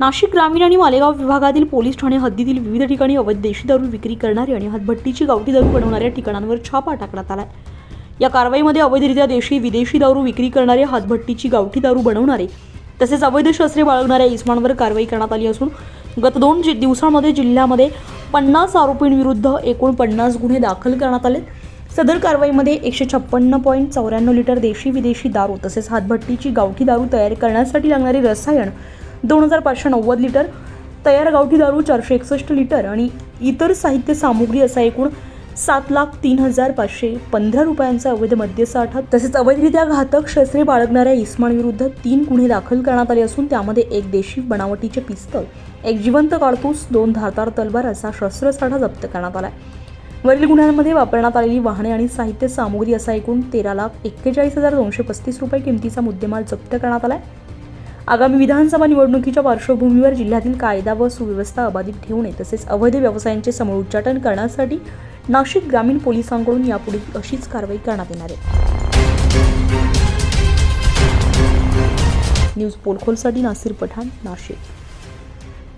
नाशिक ग्रामीण आणि मालेगाव विभागातील पोलीस ठाणे हद्दीतील विविध ठिकाणी अवैध देशी दारू विक्री करणारे आणि हातभट्टीची गावठी दारू बनवणाऱ्या ठिकाणांवर छापा टाकण्यात आलाय. या कारवाईमध्ये अवैधरित्या देशी विदेशी दारू विक्री करणारे हातभट्टीची गावठी दारू बनवणारे तसेच अवैध शस्त्रे बाळगणाऱ्या इस्मांवर कारवाई करण्यात आली असून गत दोन जि- दिवसांमध्ये जिल्ह्यामध्ये पन्नास आरोपींविरुद्ध एकूण पन्नास गुन्हे दाखल करण्यात आले. सदर कारवाईमध्ये एकशे छप्पन्न पॉईंट चौऱ्याण्णव लिटर देशी विदेशी दारू तसेच हातभट्टीची गावठी दारू तयार करण्यासाठी लागणारे रसायन दोन हजार पाचशे नव्वद लिटर तयार गावठी दारू चारशे एकसष्ट लिटर आणि इतर साहित्य सामुग्री असा एकूण सात लाख तीन हजार पाचशे पंधरा रुपयांचा अवैध मद्यसाठा तसेच अवैधरित्या घातक शस्त्रे बाळगणाऱ्या इस्मानविरुद्ध तीन गुन्हे दाखल करण्यात आले असून त्यामध्ये एक देशी बनावटीचे पिस्तल एक जिवंत काडतूस दोन धारदार तलवार असा शस्त्रसाठा जप्त करण्यात आला वरील गुन्ह्यांमध्ये वापरण्यात आलेली वाहने आणि साहित्य सामुग्री असा एकूण तेरा लाख एक्केचाळीस हजार दोनशे पस्तीस रुपये किमतीचा मुद्देमाल जप्त करण्यात आला आहे आगामी विधानसभा निवडणुकीच्या पार्श्वभूमीवर जिल्ह्यातील कायदा व सुव्यवस्था अबाधित ठेवणे तसेच अवैध व्यवसायांचे समोर उच्चाटन करण्यासाठी नाशिक ग्रामीण पोलिसांकडून यापुढे अशीच कारवाई करण्यात येणार आहे. न्यूज पोलखोलसाठी नासिर पठाण नाशिक.